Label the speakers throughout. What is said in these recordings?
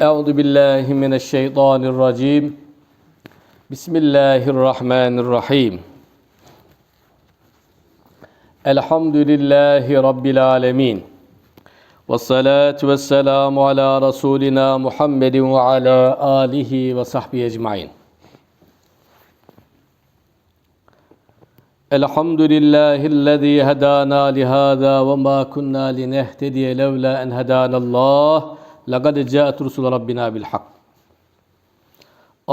Speaker 1: Euzu billahi mineşşeytanirracim. Bismillahirrahmanirrahim. Elhamdülillahi rabbil alamin. Ve salatu vesselamu ala rasulina Muhammedin ve ala alihi ve sahbihi ecmaîn. الحمد لله الذي هدانا لهذا وما كنا لنهتدي لولا أن هدانا الله لقد جاءت رسل ربنا بالحق.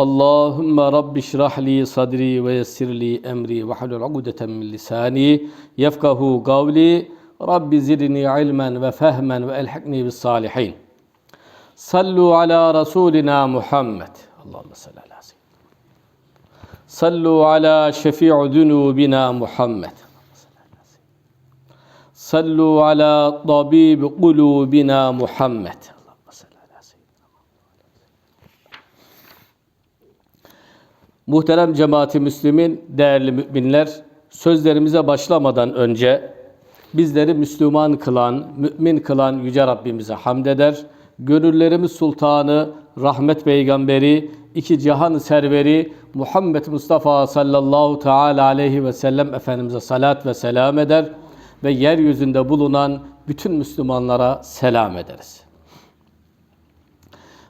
Speaker 1: اللهم رب اشرح لي صدري ويسر لي أمري واحلل عقدة من لساني يفقه قولي. رب زدني علما وفهما وألحقني بالصالحين. صلوا على رسولنا محمد. اللهم صل على سيدنا صلوا على شفيع ذنوبنا محمد. صلوا على طبيب قلوبنا محمد. Muhterem cemaati Müslümin, değerli müminler, sözlerimize başlamadan önce bizleri Müslüman kılan, mümin kılan Yüce Rabbimize hamd eder. Gönüllerimiz sultanı, rahmet peygamberi, iki cihan serveri Muhammed Mustafa sallallahu teala aleyhi ve sellem Efendimiz'e salat ve selam eder ve yeryüzünde bulunan bütün Müslümanlara selam ederiz.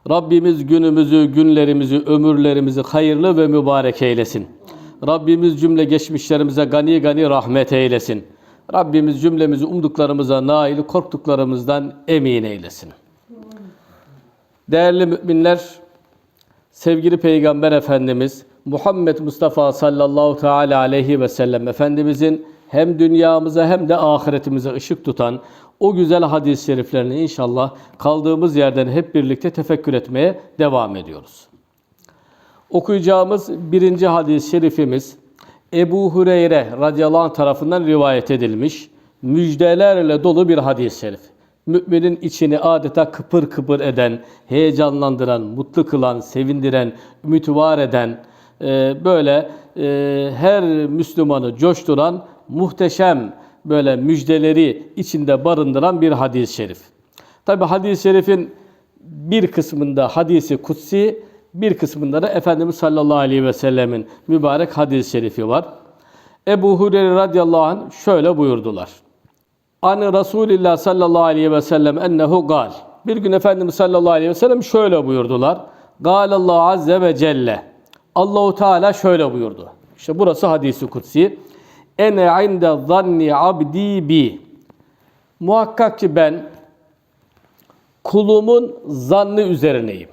Speaker 1: Rabbimiz günümüzü, günlerimizi, ömürlerimizi hayırlı ve mübarek eylesin. Rabbimiz cümle geçmişlerimize gani gani rahmet eylesin. Rabbimiz cümlemizi umduklarımıza nail, korktuklarımızdan emin eylesin. Değerli müminler, sevgili Peygamber Efendimiz Muhammed Mustafa sallallahu teala aleyhi ve sellem Efendimizin hem dünyamıza hem de ahiretimize ışık tutan o güzel hadis-i şeriflerini inşallah kaldığımız yerden hep birlikte tefekkür etmeye devam ediyoruz. Okuyacağımız birinci hadis-i şerifimiz Ebu Hureyre radıyallahu anh tarafından rivayet edilmiş müjdelerle dolu bir hadis-i şerif müminin içini adeta kıpır kıpır eden, heyecanlandıran, mutlu kılan, sevindiren, ümit var eden, e, böyle e, her Müslümanı coşturan, muhteşem böyle müjdeleri içinde barındıran bir hadis-i şerif. Tabi hadis-i şerifin bir kısmında hadisi kutsi, bir kısmında da Efendimiz sallallahu aleyhi ve sellemin mübarek hadis-i şerifi var. Ebu Hureyre radıyallahu anh şöyle buyurdular. An Resulillah sallallahu aleyhi ve sellem ennehu gal. Bir gün Efendimiz sallallahu aleyhi ve sellem şöyle buyurdular. Galallahu azze ve celle. Allahu Teala şöyle buyurdu. İşte burası hadisi kutsi. Ene inde zanni abdi bi. Muhakkak ki ben kulumun zannı üzerineyim.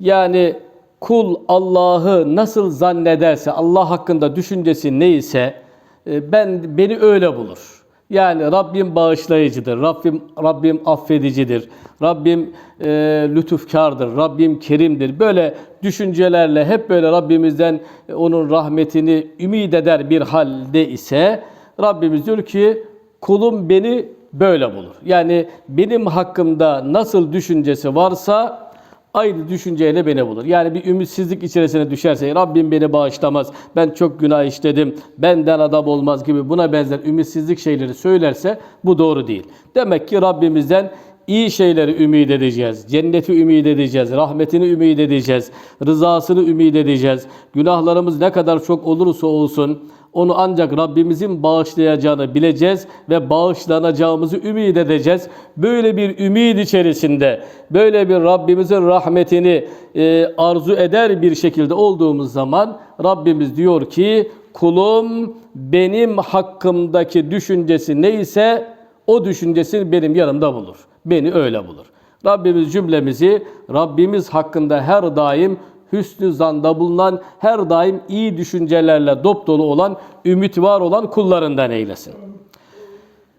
Speaker 1: Yani kul Allah'ı nasıl zannederse, Allah hakkında düşüncesi neyse e, ben beni öyle bulur. Yani Rabbim bağışlayıcıdır, Rabbim Rabbim affedicidir, Rabbim e, lütufkardır, Rabbim kerimdir. Böyle düşüncelerle hep böyle Rabbimizden e, onun rahmetini ümit eder bir halde ise Rabbimiz diyor ki kulum beni böyle bulur. Yani benim hakkımda nasıl düşüncesi varsa aynı düşünceyle beni bulur. Yani bir ümitsizlik içerisine düşerse Rabbim beni bağışlamaz, ben çok günah işledim, benden adam olmaz gibi buna benzer ümitsizlik şeyleri söylerse bu doğru değil. Demek ki Rabbimizden iyi şeyleri ümit edeceğiz. Cenneti ümit edeceğiz. Rahmetini ümit edeceğiz. Rızasını ümit edeceğiz. Günahlarımız ne kadar çok olursa olsun onu ancak Rabbimizin bağışlayacağını bileceğiz ve bağışlanacağımızı ümit edeceğiz. Böyle bir ümit içerisinde, böyle bir Rabbimizin rahmetini e, arzu eder bir şekilde olduğumuz zaman Rabbimiz diyor ki kulum benim hakkımdaki düşüncesi neyse o düşüncesini benim yanımda bulur. Beni öyle bulur. Rabbimiz cümlemizi Rabbimiz hakkında her daim hüsnü zanda bulunan, her daim iyi düşüncelerle dop dolu olan, ümit var olan kullarından eylesin.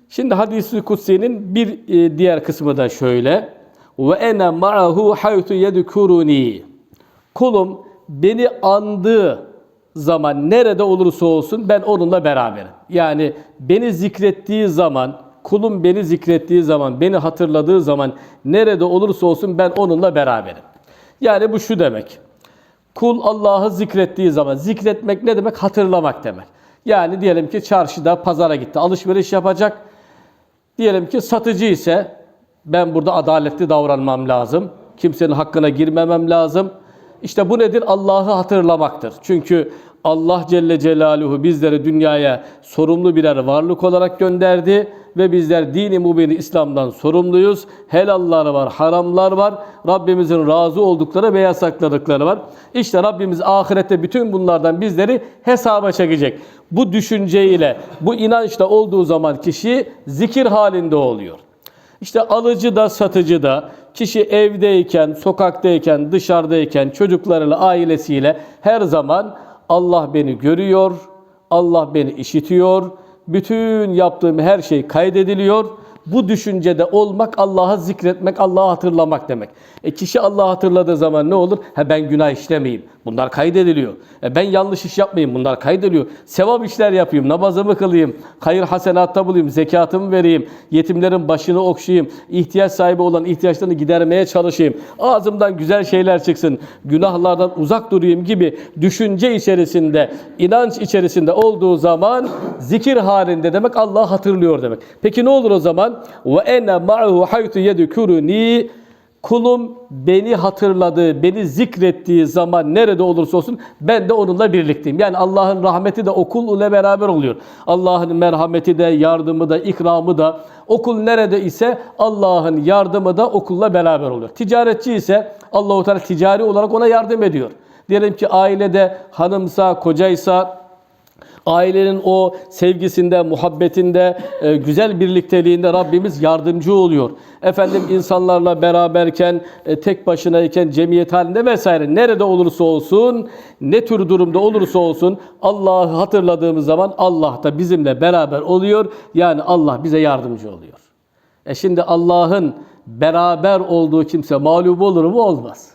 Speaker 1: Şimdi hadis-i kutsi'nin bir e, diğer kısmı da şöyle. Ve ene ma'ahu haytu yedkuruni. Kulum beni andığı zaman nerede olursa olsun ben onunla beraberim. Yani beni zikrettiği zaman, kulum beni zikrettiği zaman, beni hatırladığı zaman nerede olursa olsun ben onunla beraberim. Yani bu şu demek. Kul Allah'ı zikrettiği zaman, zikretmek ne demek? Hatırlamak demek. Yani diyelim ki çarşıda, pazara gitti, alışveriş yapacak. Diyelim ki satıcı ise ben burada adaletli davranmam lazım. Kimsenin hakkına girmemem lazım. İşte bu nedir? Allah'ı hatırlamaktır. Çünkü Allah Celle Celaluhu bizleri dünyaya sorumlu birer varlık olarak gönderdi ve bizler dini mubini İslam'dan sorumluyuz. Helallar var, haramlar var. Rabbimizin razı oldukları ve yasakladıkları var. İşte Rabbimiz ahirette bütün bunlardan bizleri hesaba çekecek. Bu düşünceyle, bu inançla olduğu zaman kişi zikir halinde oluyor. İşte alıcı da satıcı da kişi evdeyken, sokaktayken, dışarıdayken, çocuklarıyla, ailesiyle her zaman Allah beni görüyor, Allah beni işitiyor, bütün yaptığım her şey kaydediliyor. Bu düşüncede olmak Allah'ı zikretmek, Allah'ı hatırlamak demek. E kişi Allah'ı hatırladığı zaman ne olur? Ha ben günah işlemeyeyim. Bunlar kaydediliyor. E ben yanlış iş yapmayayım. Bunlar kaydediliyor. Sevap işler yapayım. Namazımı kılayım. Hayır hasenatta bulayım. Zekatımı vereyim. Yetimlerin başını okşayayım. ihtiyaç sahibi olan ihtiyaçlarını gidermeye çalışayım. Ağzımdan güzel şeyler çıksın. Günahlardan uzak durayım gibi düşünce içerisinde, inanç içerisinde olduğu zaman zikir halinde demek Allah hatırlıyor demek. Peki ne olur o zaman? Ve ene ma'hu haytu yedkuruni Kulum beni hatırladığı, beni zikrettiği zaman nerede olursa olsun ben de onunla birlikteyim. Yani Allah'ın rahmeti de o kul ile beraber oluyor. Allah'ın merhameti de, yardımı da, ikramı da o kul nerede ise Allah'ın yardımı da o kulla beraber oluyor. Ticaretçi ise Allahu Teala ticari olarak ona yardım ediyor. Diyelim ki ailede hanımsa, kocaysa, Ailenin o sevgisinde, muhabbetinde, e, güzel birlikteliğinde Rabbimiz yardımcı oluyor. Efendim insanlarla beraberken, e, tek başınayken, cemiyet halinde vesaire nerede olursa olsun, ne tür durumda olursa olsun Allah'ı hatırladığımız zaman Allah da bizimle beraber oluyor. Yani Allah bize yardımcı oluyor. E şimdi Allah'ın beraber olduğu kimse mağlup olur mu? Olmaz.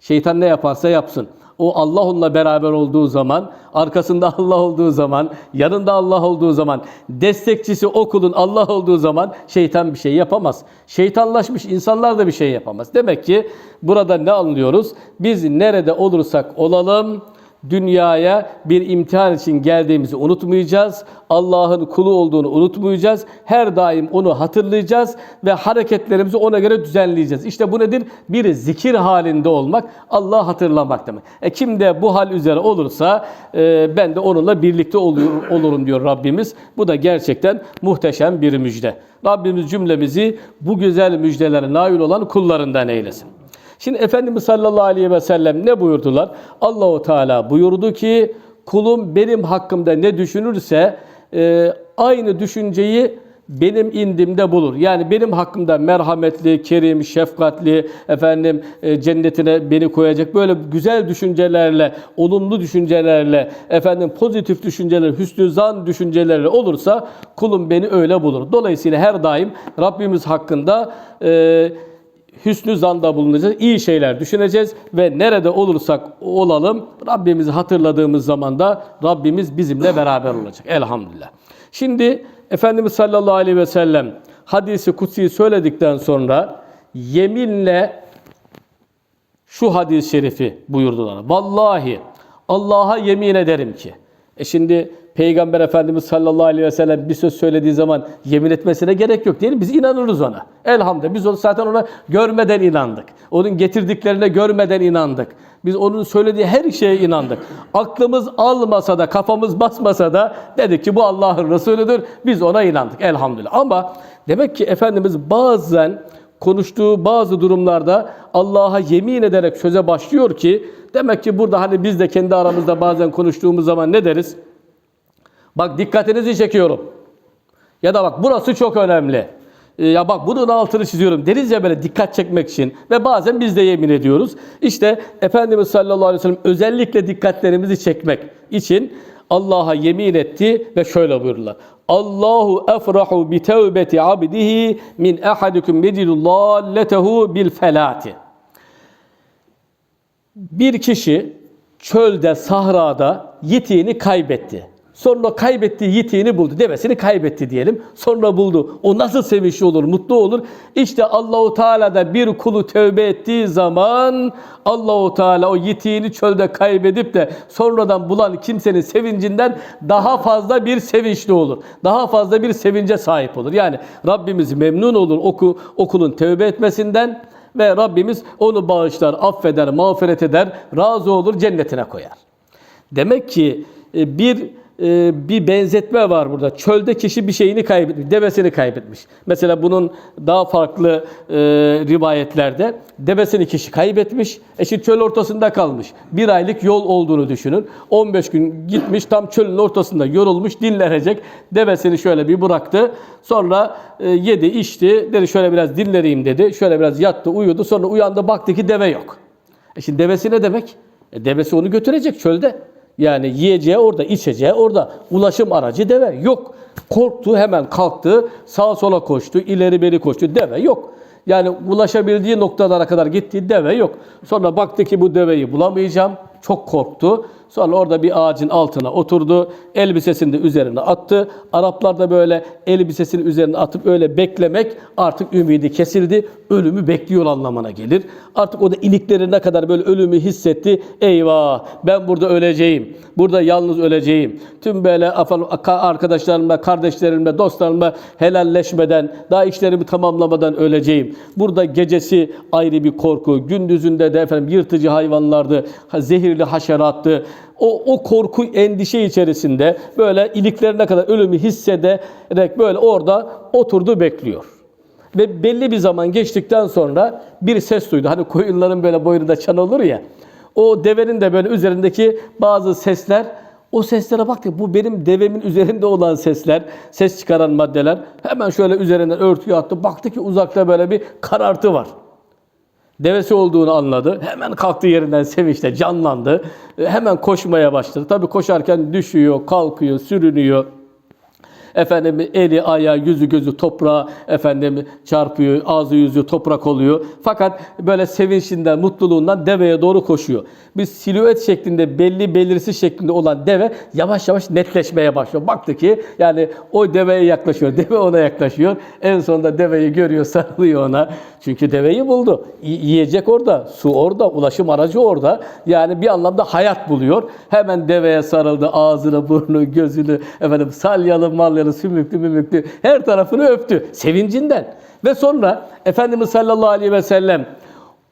Speaker 1: Şeytan ne yaparsa yapsın. O Allah onunla beraber olduğu zaman, arkasında Allah olduğu zaman, yanında Allah olduğu zaman, destekçisi o kulun Allah olduğu zaman şeytan bir şey yapamaz. Şeytanlaşmış insanlar da bir şey yapamaz. Demek ki burada ne anlıyoruz? Biz nerede olursak olalım, dünyaya bir imtihan için geldiğimizi unutmayacağız. Allah'ın kulu olduğunu unutmayacağız. Her daim onu hatırlayacağız ve hareketlerimizi ona göre düzenleyeceğiz. İşte bu nedir? Bir zikir halinde olmak, Allah hatırlamak demek. E kim de bu hal üzere olursa e, ben de onunla birlikte oluyor, olurum diyor Rabbimiz. Bu da gerçekten muhteşem bir müjde. Rabbimiz cümlemizi bu güzel müjdelere nail olan kullarından eylesin. Şimdi Efendimiz sallallahu aleyhi ve sellem ne buyurdular? Allahu Teala buyurdu ki kulum benim hakkımda ne düşünürse e, aynı düşünceyi benim indimde bulur. Yani benim hakkımda merhametli, kerim, şefkatli, efendim e, cennetine beni koyacak böyle güzel düşüncelerle, olumlu düşüncelerle, efendim pozitif düşünceler, hüsnü zan düşüncelerle olursa kulum beni öyle bulur. Dolayısıyla her daim Rabbimiz hakkında e, hüsnü zanda bulunacağız, iyi şeyler düşüneceğiz ve nerede olursak olalım Rabbimizi hatırladığımız zaman da Rabbimiz bizimle beraber olacak. Elhamdülillah. Şimdi Efendimiz sallallahu aleyhi ve sellem hadisi kutsi söyledikten sonra yeminle şu hadis-i şerifi buyurdular. Vallahi Allah'a yemin ederim ki. E şimdi Peygamber Efendimiz sallallahu aleyhi ve sellem bir söz söylediği zaman yemin etmesine gerek yok değil? Biz inanırız ona. Elhamdülillah. Biz onu zaten ona görmeden inandık. Onun getirdiklerine görmeden inandık. Biz onun söylediği her şeye inandık. Aklımız almasa da, kafamız basmasa da dedik ki bu Allah'ın Resulüdür. Biz ona inandık elhamdülillah. Ama demek ki Efendimiz bazen konuştuğu bazı durumlarda Allah'a yemin ederek söze başlıyor ki demek ki burada hani biz de kendi aramızda bazen konuştuğumuz zaman ne deriz? Bak dikkatinizi çekiyorum. Ya da bak burası çok önemli. Ee, ya bak bunun altını çiziyorum deriz ya böyle dikkat çekmek için ve bazen biz de yemin ediyoruz. İşte Efendimiz sallallahu aleyhi ve sellem özellikle dikkatlerimizi çekmek için Allah'a yemin etti ve şöyle buyurdular. Allahu efrahu bi tevbeti abdihi min ahadikum yedillalletehu bil felati. Bir kişi çölde, sahrada yitiğini kaybetti. Sonra kaybettiği yitiğini buldu. Devesini kaybetti diyelim. Sonra buldu. O nasıl sevinçli olur, mutlu olur? İşte Allahu Teala da bir kulu tövbe ettiği zaman Allahu Teala o yitiğini çölde kaybedip de sonradan bulan kimsenin sevincinden daha fazla bir sevinçli olur. Daha fazla bir sevince sahip olur. Yani Rabbimiz memnun olur oku, okulun tövbe etmesinden Ve Rabbimiz onu bağışlar, affeder, mağfiret eder, razı olur, cennetine koyar. Demek ki e, bir e, bir benzetme var burada. Çölde kişi bir şeyini kaybetmiş, devesini kaybetmiş. Mesela bunun daha farklı e, rivayetlerde devesini kişi kaybetmiş, eşi çöl ortasında kalmış. Bir aylık yol olduğunu düşünün. 15 gün gitmiş, tam çölün ortasında yorulmuş, dinlenecek. Devesini şöyle bir bıraktı. Sonra e, yedi, içti. Dedi şöyle biraz dinleneyim dedi. Şöyle biraz yattı, uyudu. Sonra uyandı, baktı ki deve yok. E şimdi devesi ne demek? E devesi onu götürecek çölde. Yani yiyeceği orada, içeceği orada. Ulaşım aracı deve yok. Korktu hemen kalktı, sağa sola koştu, ileri beri koştu. Deve yok. Yani ulaşabildiği noktalara kadar gitti deve yok. Sonra baktı ki bu deveyi bulamayacağım. Çok korktu. Sonra orada bir ağacın altına oturdu. Elbisesini de üzerine attı. Araplar da böyle elbisesini üzerine atıp öyle beklemek artık ümidi kesildi. Ölümü bekliyor anlamına gelir. Artık o da iliklerine kadar böyle ölümü hissetti. Eyvah ben burada öleceğim. Burada yalnız öleceğim. Tüm böyle arkadaşlarımla, kardeşlerimle, dostlarımla helalleşmeden, daha işlerimi tamamlamadan öleceğim. Burada gecesi ayrı bir korku. Gündüzünde de efendim yırtıcı hayvanlardı, zehirli haşerattı. O, o korku, endişe içerisinde böyle iliklerine kadar ölümü hissederek böyle orada oturdu bekliyor. Ve belli bir zaman geçtikten sonra bir ses duydu. Hani koyunların böyle boynunda çan olur ya. O devenin de böyle üzerindeki bazı sesler o seslere baktı. Bu benim devemin üzerinde olan sesler, ses çıkaran maddeler. Hemen şöyle üzerinden örtüyü attı. Baktı ki uzakta böyle bir karartı var devesi olduğunu anladı. Hemen kalktı yerinden sevinçle canlandı. Hemen koşmaya başladı. Tabii koşarken düşüyor, kalkıyor, sürünüyor. Efendim eli, ayağı, yüzü, gözü toprağa efendim çarpıyor, ağzı yüzü toprak oluyor. Fakat böyle sevinçinden, mutluluğundan deveye doğru koşuyor. Bir silüet şeklinde belli belirsiz şeklinde olan deve yavaş yavaş netleşmeye başlıyor. Baktı ki yani o deveye yaklaşıyor, deve ona yaklaşıyor. En sonunda deveyi görüyor, sarılıyor ona. Çünkü deveyi buldu. Yiyecek orada, su orada, ulaşım aracı orada. Yani bir anlamda hayat buluyor. Hemen deveye sarıldı, ağzını, burnunu, gözünü, efendim salyalı, malyalı, sümüklü, mümüklü her tarafını öptü sevincinden. Ve sonra Efendimiz sallallahu aleyhi ve sellem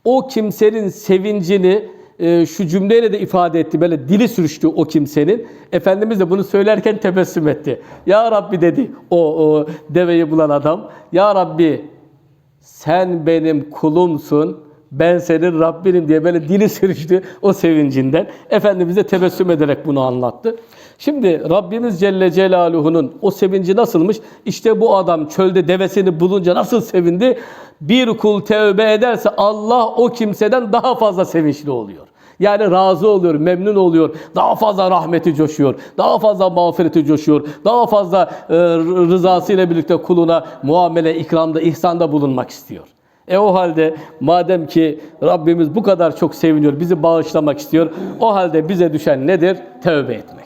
Speaker 1: o kimsenin sevincini e, şu cümleyle de ifade etti. Böyle dili sürüştü o kimsenin. Efendimiz de bunu söylerken tebessüm etti. Ya Rabbi dedi o, o deveyi bulan adam. Ya Rabbi sen benim kulumsun, ben senin Rabbinim diye böyle dili sürüştü o sevincinden. Efendimiz de tebessüm ederek bunu anlattı. Şimdi Rabbimiz Celle Celaluhu'nun o sevinci nasılmış? İşte bu adam çölde devesini bulunca nasıl sevindi? Bir kul tövbe ederse Allah o kimseden daha fazla sevinçli oluyor. Yani razı oluyor, memnun oluyor. Daha fazla rahmeti coşuyor. Daha fazla mağfireti coşuyor. Daha fazla e, rızası ile birlikte kuluna muamele, ikramda, ihsanda bulunmak istiyor. E o halde madem ki Rabbimiz bu kadar çok seviniyor, bizi bağışlamak istiyor. O halde bize düşen nedir? Tövbe etmek.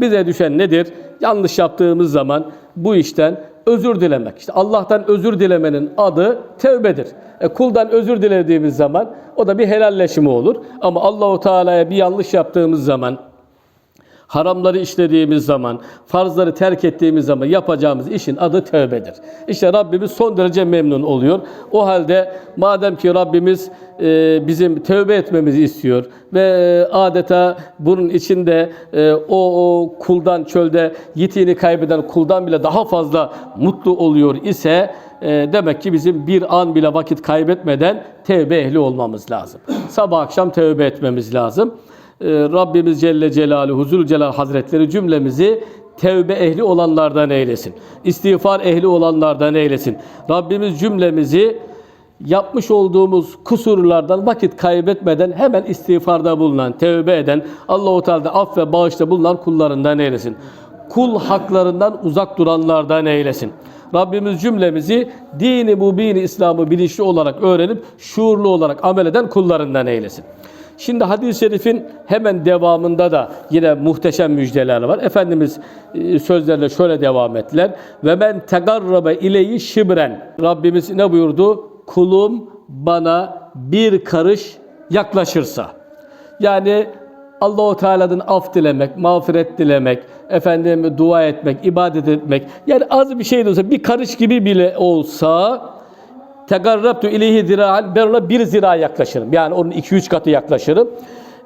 Speaker 1: Bize düşen nedir? Yanlış yaptığımız zaman bu işten özür dilemek. İşte Allah'tan özür dilemenin adı tevbedir. E, kuldan özür dilediğimiz zaman o da bir helalleşme olur. Ama Allahu Teala'ya bir yanlış yaptığımız zaman haramları işlediğimiz zaman, farzları terk ettiğimiz zaman yapacağımız işin adı tövbedir. İşte Rabbimiz son derece memnun oluyor. O halde madem ki Rabbimiz e, bizim tövbe etmemizi istiyor ve e, adeta bunun içinde e, o, o kuldan çölde yitiğini kaybeden kuldan bile daha fazla mutlu oluyor ise e, demek ki bizim bir an bile vakit kaybetmeden tevbe ehli olmamız lazım. Sabah akşam tövbe etmemiz lazım. Ee, Rabbimiz Celle Celaluhu Zülcelal Hazretleri cümlemizi tevbe ehli olanlardan eylesin. İstiğfar ehli olanlardan eylesin. Rabbimiz cümlemizi yapmış olduğumuz kusurlardan vakit kaybetmeden hemen istiğfarda bulunan, tevbe eden, Allah-u Teala'da af ve bağışta bulunan kullarından eylesin. Kul haklarından uzak duranlardan eylesin. Rabbimiz cümlemizi dini mubini İslam'ı bilinçli olarak öğrenip şuurlu olarak amel eden kullarından eylesin. Şimdi hadis-i şerifin hemen devamında da yine muhteşem müjdeler var. Efendimiz e, sözlerle şöyle devam ettiler. Ve men tegarrabe ileyi şibren. Rabbimiz ne buyurdu? Kulum bana bir karış yaklaşırsa. Yani Allahu Teala'dan af dilemek, mağfiret dilemek, efendim dua etmek, ibadet etmek. Yani az bir şey de olsa bir karış gibi bile olsa tegarrabtu ileyhi ziraan ben ona bir zira yaklaşırım. Yani onun 2-3 katı yaklaşırım.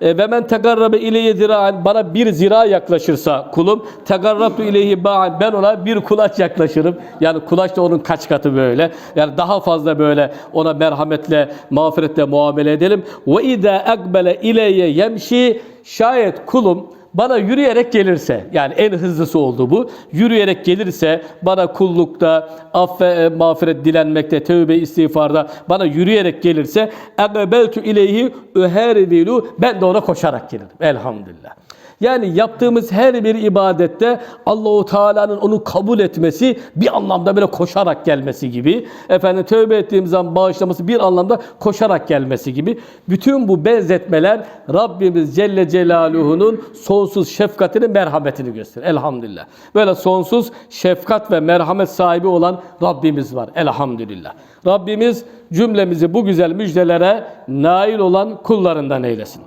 Speaker 1: E, ve men tegarrabe ileyhi ziraan bana bir zira yaklaşırsa kulum tegarrabtu ileyhi ba'an ben ona bir kulaç yaklaşırım. Yani kulaç da onun kaç katı böyle. Yani daha fazla böyle ona merhametle, mağfiretle muamele edelim. Ve izâ ekbele ileyye yemşi şayet kulum bana yürüyerek gelirse yani en hızlısı oldu bu. Yürüyerek gelirse bana kullukta, affe, e, mağfiret dilenmekte, tövbe istiğfarda bana yürüyerek gelirse ebeltu ileyhi ühervilu ben de ona koşarak gelirim. Elhamdülillah. Yani yaptığımız her bir ibadette Allahu Teala'nın onu kabul etmesi bir anlamda böyle koşarak gelmesi gibi. Efendim tövbe ettiğimiz zaman bağışlaması bir anlamda koşarak gelmesi gibi. Bütün bu benzetmeler Rabbimiz Celle Celaluhu'nun sonsuz şefkatini, merhametini gösterir. Elhamdülillah. Böyle sonsuz şefkat ve merhamet sahibi olan Rabbimiz var. Elhamdülillah. Rabbimiz cümlemizi bu güzel müjdelere nail olan kullarından eylesin.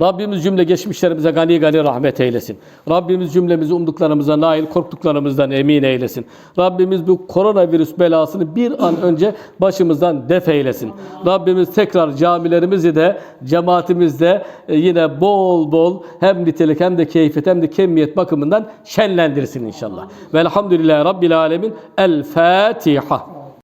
Speaker 1: Rabbimiz cümle geçmişlerimize gani gani rahmet eylesin. Rabbimiz cümlemizi umduklarımıza nail, korktuklarımızdan emin eylesin. Rabbimiz bu koronavirüs belasını bir an önce başımızdan def eylesin. Rabbimiz tekrar camilerimizi de, cemaatimizde e, yine bol bol hem nitelik hem de keyfiyet hem de kemiyet bakımından şenlendirsin inşallah. Velhamdülillahi Rabbil Alemin. El Fatiha.